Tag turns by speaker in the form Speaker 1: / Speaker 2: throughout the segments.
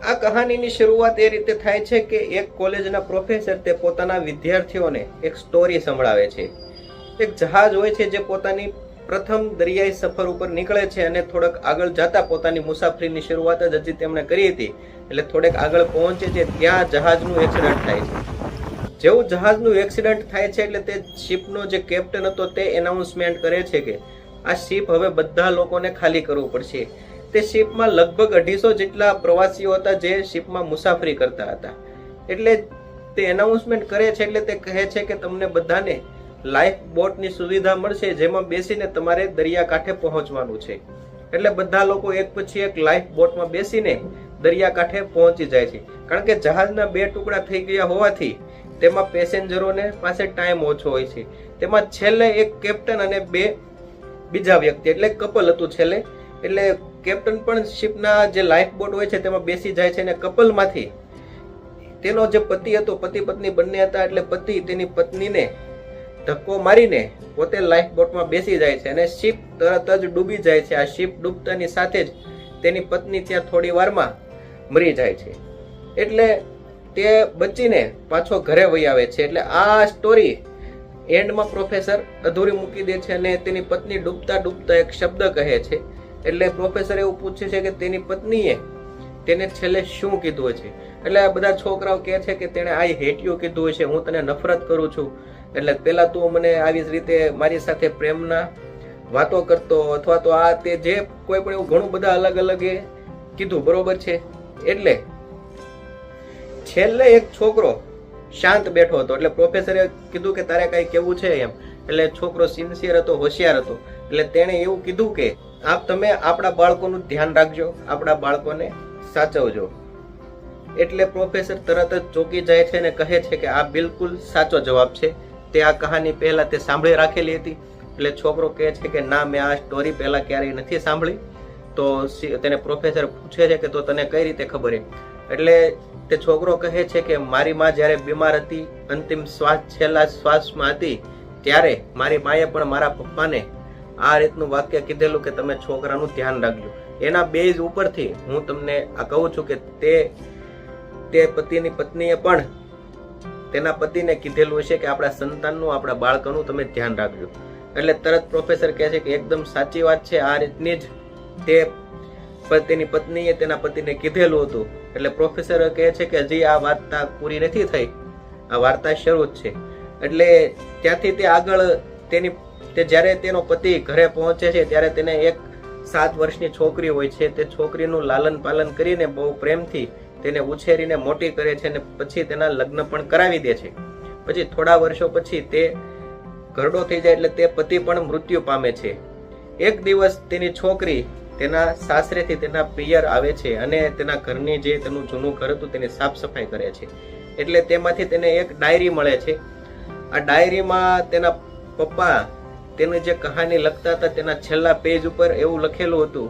Speaker 1: આ કહાનીની શરૂઆત એ રીતે થાય છે કે એક કોલેજના પ્રોફેસર તે પોતાના વિદ્યાર્થીઓને એક સ્ટોરી સંભળાવે છે. એક જહાજ હોય છે જે પોતાની પ્રથમ દરિયાઈ સફર ઉપર નીકળે છે અને થોડક આગળ જતા પોતાની મુસાફરીની શરૂઆત જ હજી તેમણે કરી હતી. એટલે થોડેક આગળ પહોંચે છે ત્યાં જહાજનું એક્સિડન્ટ થાય છે. જેવું જહાજનું એક્સિડન્ટ થાય છે એટલે તે શિપનો જે કેપ્ટન હતો તે એનાઉન્સમેન્ટ કરે છે કે આ શિપ હવે બધા લોકોને ખાલી કરવું પડશે. તે શિપમાં લગભગ અઢીસો જેટલા પ્રવાસીઓ હતા જે શિપમાં મુસાફરી કરતા હતા. એટલે તે એનાઉન્સમેન્ટ કરે છે એટલે તે કહે છે કે તમને બધાને લાઈફ બોટની સુવિધા મળશે જેમાં બેસીને તમારે દરિયાકાંઠે પહોંચવાનું છે. એટલે બધા લોકો એક પછી એક લાઈફ બોટમાં બેસીને દરિયાકાંઠે પહોંચી જાય છે. કારણ કે જહાજના બે ટુકડા થઈ ગયા હોવાથી તેમાં પેસેન્જરોને પાસે ટાઈમ ઓછો હોય છે. તેમાં છેલ્લે એક કેપ્ટન અને બે બીજા વ્યક્તિ, એટલે કપલ હતું છેલ્લે. એટલે કેપ્ટન પણ શિપના જે લાઈફ બોટ હોય છે તેમાં બેસી જાય છે અને કપલમાંથી તેનો જે પતિ હતો, પતિ પત્ની બંને હતા એટલે પતિ તેની પત્નીને ધક્કો મારીને પોતે લાઈફ બોટમાં બેસી જાય છે અને શિપ તરત જ ડૂબી જાય છે. આ શિપ ડૂબતાની સાથે જ તેની પત્ની ત્યાં થોડી વારમાં મરી જાય છે. એટલે તે બચીને પાછો ઘરે વહી આવે છે. એટલે આ સ્ટોરી એન્ડમાં પ્રોફેસર અધૂરી મૂકી દે છે અને તેની પત્ની ડૂબતા ડૂબતા એક શબ્દ કહે છે. એટલે પ્રોફેસર એવું પૂછે છે કે તેની પત્નીએ તેને છેલ્લે શું કીધું છે? એટલે આ બધા છોકરાઓ કહે છે કે તેણે આઈ હેટિયો કીધું હોય છે, હું તને નફરત કરું છું. એટલે પહેલાં તું મને આવી જ રીતે મારી સાથે પ્રેમના વાતો કરતો અથવા તો આ તે જે કોઈ પણ એવું ઘણું બધા અલગ અલગ એ કીધું, બરોબર છે? એટલે છેલ્લે એક છોકરો શાંત બેઠો હતો. એટલે પ્રોફેસરે કીધું કે તારે કઈ કેવું છે એમ? એટલે છોકરો સિન્સિયર હતો, હોશિયાર હતો. એટલે તેણે એવું કીધું કે, આપ તમે આપણા બાળકોનું ધ્યાન રાખજો, આપણા બાળકોને સાચવજો. એટલે પ્રોફેસર તરત જ ચોકી જાય છે અને કહે છે કે, આ બિલકુલ સાચો જવાબ છે. તે આ કહાની પહેલા તે સાંભળી રાખેલી હતી. એટલે છોકરો કહે છે કે, ના, મેં આ સ્ટોરી પહેલા ક્યારેય નથી સાંભળી. તો તેને પ્રોફેસર પૂછે છે કે, તો તને કઈ રીતે ખબર એમ? એટલે તે છોકરો કહે છે કે, મારી માં જ્યારે બીમાર હતી, અંતિમ શ્વાસ, છેલ્લા શ્વાસમાં હતી ત્યારે મારી માએ પણ મારા પપ્પાને આ રીતનું વાક્ય કીધેલું કે તમે છોકરાનું ધ્યાન રાખજો. એના બેઝ ઉપરથી હું તમને આ કહું છું કે તે તે પતિની પત્નીએ પણ તેના પતિને કીધેલું હશે કે આપણા સંતાનનું, આપણા બાળકોનું તમે ધ્યાન રાખજો. એટલે તરત પ્રોફેસર કહે છે કે એકદમ સાચી વાત છે, આ રીતની જ તે તેની પત્નીએ તેના પતિને કીધેલું હતું. એટલે પ્રોફેસર કહે છે કે હજી આ વાર્તા પૂરી નથી થઈ. આ વાર્તા શરૂ જ છે. એટલે ત્યાંથી તે આગળ તેની તે જ્યારે તેનો પતિ ઘરે પહોંચે છે, ત્યારે તેને એક સાત વર્ષની છોકરી હોય છે. તે છોકરીનું લાલન પાલન કરીને બહુ પ્રેમથી તેને ઉછેરીને મોટી કરે છે અને પછી તેના લગ્ન પણ કરાવી દે છે. પછી થોડા વર્ષો પછી તે ઘરડો થઈ જાય એટલે તે પતિ પણ મૃત્યુ પામે છે. એક દિવસ તેની છોકરી તેના સાસરેથી તેના પિયર આવે છે અને તેના ઘરની જે તેનું જૂનું ઘર હતું તેની સાફ સફાઈ કરે છે. એટલે તેમાંથી તેને એક ડાયરી મળે છે. આ ડાયરીમાં તેના પપ્પા તેને જે કહાની લખતા હતા, તેના છેલ્લા પેજ ઉપર એવું લખેલું હતું,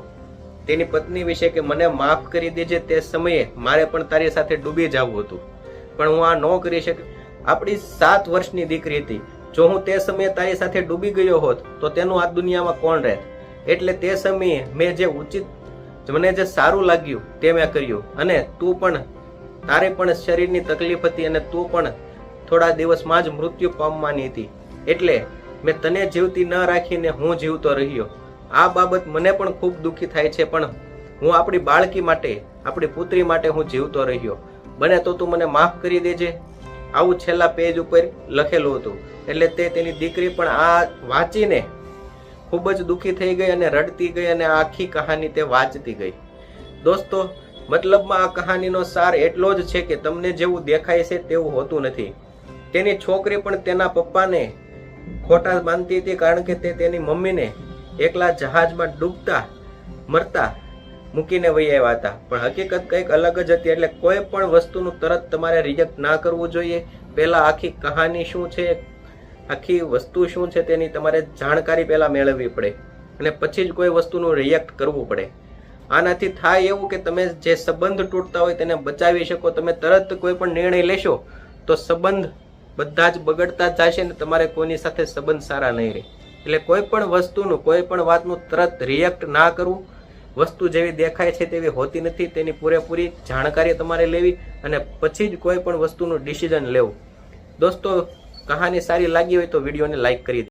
Speaker 1: તેની પત્ની વિશે કે મને માફ કરી દેજે તે સમયે મારે પણ તારી સાથે ડૂબી જવું હતું. પણ હું આ ન કરી શક આપણી સાત વર્ષની દીકરી હતી. જો હું તે સમયે તારી સાથે ડૂબી ગયો હોત, તો તેનું આ દુનિયામાં કોણ રહેત? એટલે તે સમયે મેં જે ઉચિત, મને જે સારું લાગ્યું તે મેં કર્યું. અને તું પણ, તારે પણ શરીરની તકલીફ હતી અને તું પણ થોડા દિવસમાં જ મૃત્યુ પામવાની હતી. એટલે મેં તને જીવતી ન રાખીને હું જીવતો રહ્યો. આ બાબત મને પણ ખૂબ દુઃખી થાય છે, પણ હું આપણી બાળકી માટે, આપણી પુત્રી માટે હું જીવતો રહ્યો. બને તો તું મને માફ કરી દેજે. આવું છેલ્લા પેજ ઉપર લખેલું હતું. એટલે તે તેની દીકરી પણ આ વાંચીને ખૂબ જ દુઃખી થઈ ગઈ અને રડતી ગઈ અને આખી કહાની તે વાંચતી ગઈ. દોસ્તો, મતલબમાં આ કહાનીનો સાર એટલો જ છે કે તમને જેવું દેખાય છે તેવું હોતું નથી. તેની છોકરી પણ તેના પપ્પાને ખોટા માનતી હતી કારણ કે તે તેની મમ્મીને એકલા જહાજમાં ડૂબતા, મરતા મૂકીને વહી આવ્યા હતા. પણ હકીકત કંઈક અલગ જ હતી, એટલે કોઈ પણ વસ્તુનું તરત તમારે રિજેક્ટ ના કરવું જોઈએ. પહેલાં આખી કહાની શું છે, આખી વસ્તુ શું છે તેની તમારે જાણકારી પહેલાં મેળવવી પડે. અને પછી જ કોઈ વસ્તુનું રિએક્ટ કરવું પડે. આનાથી થાય એવું કે તમે જે સંબંધ તૂટતા હોય તેને બચાવી શકો, તમે તરત કોઈ પણ નિર્ણય લેશો, તો સંબંધ બધા જ બગડતા જશે ને તમારે કોઈની સાથે સંબંધ સારા નહીં રહે. એટલે કોઈ પણ વસ્તુનું, કોઈ પણ વાતનું તરત રિએક્ટ ના કરવું. વસ્તુ જેવી દેખાય છે તેવી હોતી નથી, તેની પૂરેપૂરી જાણકારી તમારે લેવી અને પછી જ કોઈ પણ વસ્તુનું ડિસિઝન લેવું. દોસ્તો, કહાની સારી લાગી હોય તો વિડીયોને લાઇક કરી